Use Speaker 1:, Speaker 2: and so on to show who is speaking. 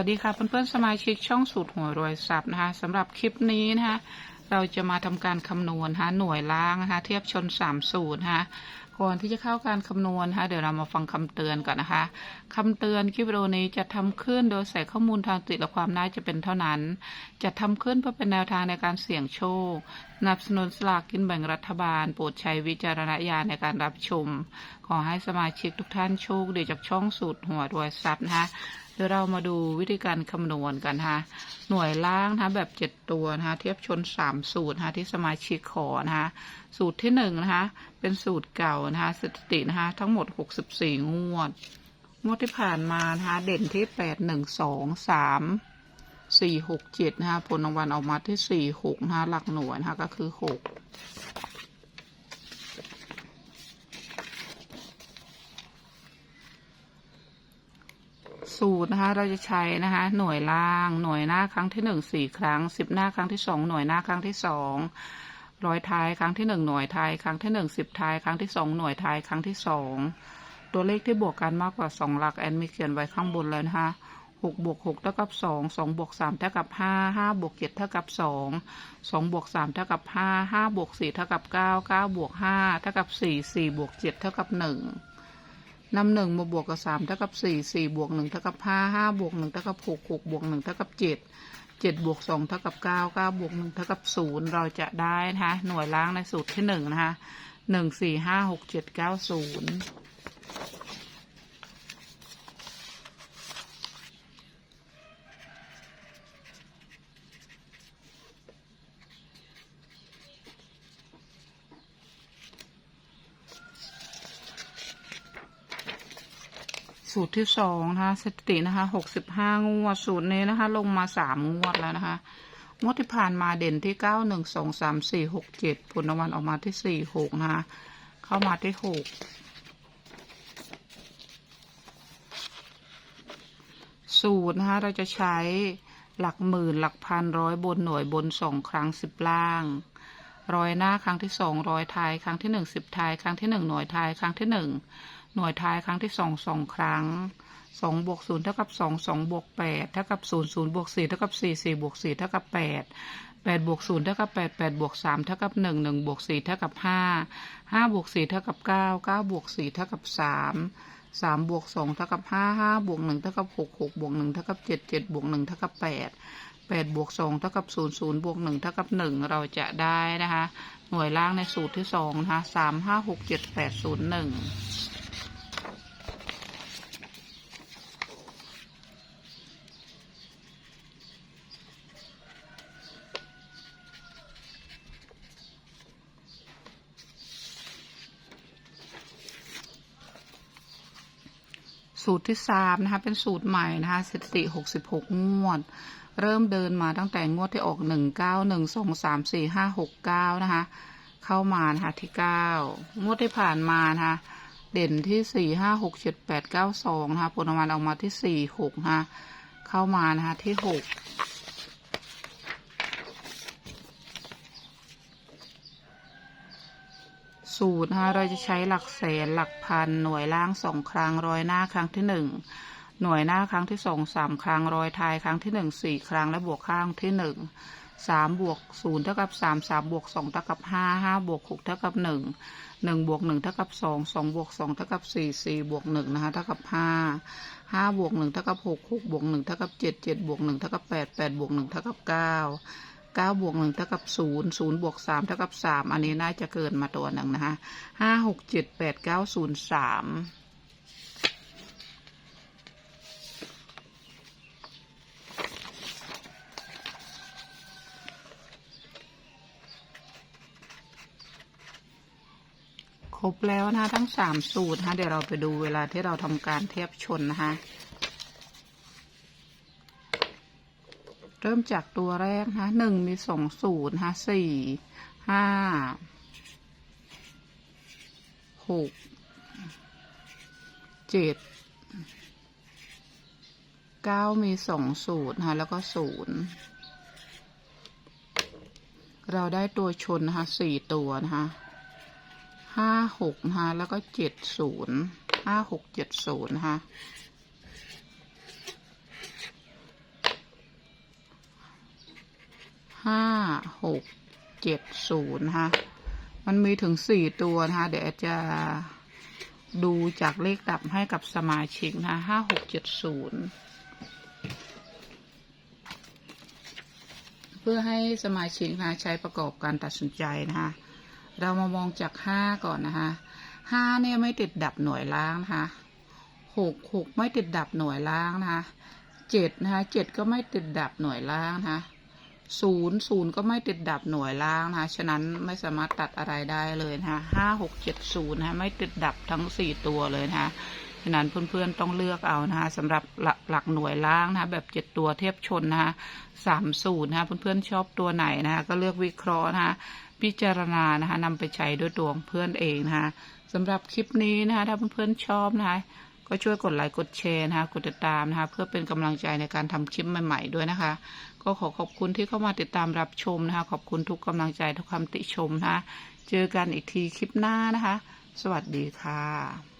Speaker 1: วัสดีค่ะเพื่อนๆสมาชิกช่องสูตรหัวรวยทรัพย์นะคะสำหรับคลิปนี้นะคะเราจะมาทำการคำนวณนะคะหน่วยล่างนะคะเทียบชน3สูตรนะคะก่อนที่จะเข้าการคำนวณนะคะเดี๋ยวเรามาฟังคำเตือนก่อนนะคะคำเตือนคลิปวิดีโอนี้จะทำขึ้นโดยใส่ข้อมูลทางติและความน่าจะเป็นเท่านั้น จะทำขึ้นเพื่อเป็นแนวทางในการเสี่ยงโชคนับสนุนสลากกินแบ่งรัฐบาล โปรดใช้วิจารณญาณในการรับชม ขอให้สมาชิกทุกท่านโชคดีจากช่องสูตรหัวรวยทรัพย์นะคะ เดี๋ยวเรามาดูวิธีการคำนวณกันนะคะหน่วยล่างนะคะแบบเจ็ดตัวนะคะเทียบชนสามสูตรนะคะที่สมาชิกขอนะคะสูตรที่หนึ่งนะคะเป็นสูตรเก่านะคะสถิตินะคะทั้งหมดหกสิบสี่งวด งวดที่ผ่านมานะคะเด่นที่แปดหนึ่งสองสามสี่หกเจ็ดนะคะผลรางวัลออกมาที่สี่หกนะคะหลักหน่วยนะคะก็คือหก สูตรนะคะ เราจะใช้นะคะ หน่วยล่าง หน่วยหน้าครั้งที่หนึ่งสี่ครั้งสิบหน้าครั้งที่สองหน่วยหน้าครั้งที่สองร้อยท้ายครั้งที่หนึ่งหน่วยท้ายครั้งที่หนึ่งสิบท้ายครั้งที่สองหน่วยท้ายครั้งที่สองตัวเลขที่บวกกันมากกว่าสองหลักแอนมีเขียนไว้ข้างบนเลยนะคะหกบวกหกเท่ากับสองสองบวกสามเท่ากับห้าห้าบวกเจ็ดเท่ากับสองสองบวกสามเท่ากับห้าห้าบวกสี่เท่ากับเก้าเก้าบวกห้าเท่ากับสี่สี่บวกเจ็ดเท่ากับหนึ่ง นำหนึ่งมาบวกกับสามเท่ากับสี่สี่บวกหนึ่งเท่ากับห้าห้าบวกหนึ่งเท่ากับหกหกบวกหนึ่งเท่ากับเจ็ดเจ็ดบวกสองเท่ากับเก้าเก้าบวกหนึ่งเท่ากับศูนย์เราจะได้นะคะหน่วยล้างในสูตรที่หนึ่งนะคะหนึ่งสี่ห้าหกเจ็ดเก้าศูนย์ สูตรที่สองนะคะสถิตินะคะหกสิบห้างวด สูตรนี้นะคะ ลงมาสามงวดแล้วนะคะ งวดที่ผ่านมาเด่นที่เก้าหนึ่งสองสามสี่หกเจ็ดผลรางวัลออกมาที่สี่หกนะคะ เข้ามาที่หกสูตรนะคะ เราจะใช้หลักหมื่นหลักพันร้อยบนหน่วยบนสองครั้งสิบล่างร้อยหน้าครั้งที่สองร้อยท้ายครั้งที่หนึ่งสิบท้ายครั้งที่หนึ่งหน่วยท้ายครั้งที่หนึ่ง หน่วยท้ายครั้งที่สองสองครั้งสองบวกศูนย์เท่ากับสองสองบวกแปดเท่ากับศูนย์ศูนย์บวกสี่เท่ากับสี่สี่บวกสี่เท่ากับแปดแปดบวกศูนย์เท่ากับแปดแปดบวกสามเท่ากับหนึ่งหนึ่งบวกสี่เท่ากับห้าห้าบวกสี่เท่ากับเก้าเก้าบวกสี่เท่ากับสามสามบวกสองเท่ากับห้าห้าบวกหนึ่งเท่ากับหกหกบวกหนึ่งเท่ากับเจ็ดเจ็ดบวกหนึ่งเท่ากับแปดแปดบวกสองเท่ากับศูนย์ศูนย์บวกหนึ่งเท่ากับหนึ่งเราจะได้นะคะ หน่วยล่างในสูตรที่สองนะคะสามห้าหกเจ็ดแปดศูนย์หนึ่ง สูตรที่สามนะคะ เป็นสูตรใหม่นะคะสถิติหกสิบหกงวด เริ่มเดินมาตั้งแต่งวดที่ออกหนึ่งเก้าหนึ่งสองสามสี่ห้าหกเก้านะคะ เข้ามานะคะที่เก้างวดที่ผ่านมานะคะ เด่นที่สี่ห้าหกเจ็ดแปดเก้าสองนะคะผลรางวัลออกมาที่สี่หกนะคะ เข้ามานะคะที่หก สูตรนะคะเราจะใช้หลักแสนหลักพันหน่วยล่างสองครั้งร้อยหน้าครั้งที่หนึ่งหน่วยหน้าครั้งที่สองสามครั้งร้อยท้ายครั้งที่หนึ่งสี่ครั้งและบวกข้างที่หนึ่งสามบวกศูนย์เท่ากับสามสามบวกสองเท่ากับห้าห้าบวกหกเท่ากับหนึ่งหนึ่งบวกหนึ่งเท่ากับสองสองบวกสองเท่ากับสี่สี่บวกหนึ่งนะคะเท่ากับห้าห้าบวกหนึ่งเท่ากับหกหกบวกหนึ่งเท่ากับเจ็ดเจ็ดบวกหนึ่งเท่ากับแปดแปดบวกหนึ่งเท่ากับเก้า เก้าบวกหนึ่งเท่ากับศูนย์ศูนย์บวกสามเท่ากับสามอันนี้น่าจะเกินมาตัวหนึ่งนะคะห้าหกเจ็ดแปดเก้าศูนย์สามครบแล้วนะคะทั้งสามสูตรนะคะเดี๋ยวเราไปดูเวลาที่เราทำการเทียบชนนะคะ เริ่มจากตัวแรกนะหนึ่งมีสองศูนย์นะสี่ห้าหกเจ็ดเก้ามีสองศูนย์นะคะแล้วก็ศูนย์เราได้ตัวชนนะคะสี่ตัวนะคะห้าหกนะคะแล้วก็เจ็ดศูนย์ห้าหกเจ็ดศูนย์นะคะ ห้าหกเจ็ดศูนย์นะคะมันมีถึงสี่ตัวนะคะเดี๋ยวจะดูจากเลขดับให้กับสมาชิกนะคะห้าหกเจ็ดศูนย์เพื่อให้สมาชิกนะคะใช้ประกอบการตัดสินใจนะคะเรามามองจากห้าก่อนนะคะห้าเนี่ยไม่ติดดับหน่วยล่างนะคะหกหกไม่ติดดับหน่วยล่างนะคะเจ็ดนะคะเจ็ดก็ไม่ติดดับหน่วยล่างนะคะ ศูนย์ศูนย์ก็ไม่ติดดับหน่วยล่างนะคะฉะนั้นไม่สามารถตัดอะไรได้เลยนะคะห้าหกเจ็ดศูนย์นะคะไม่ติดดับทั้งสี่ตัวเลยนะคะฉะนั้นเพื่อนๆต้องเลือกเอานะคะสำหรับหลักหลักหน่วยล่างนะคะแบบเจ็ดตัวเทียบชนนะคะสามสูตรนะคะเพื่อนๆชอบตัวไหนนะคะก็เลือกวิเคราะห์นะคะพิจารณานะคะนำไปใช้ด้วยตัวของเพื่อนเองนะคะสำหรับคลิปนี้นะคะถ้าเพื่อนๆชอบนะคะ ก็ช่วยกดไลค์กดแชร์นะคะกดติดตามนะคะ เพื่อเป็นกำลังใจในการทำคลิปใหม่ ๆ ด้วยนะคะ ก็ขอขอบคุณที่เข้ามาติดตามรับชมนะคะ ขอบคุณทุกกำลังใจทุกคำติชมนะคะ เจอกันอีกทีคลิปหน้านะคะ สวัสดีค่ะ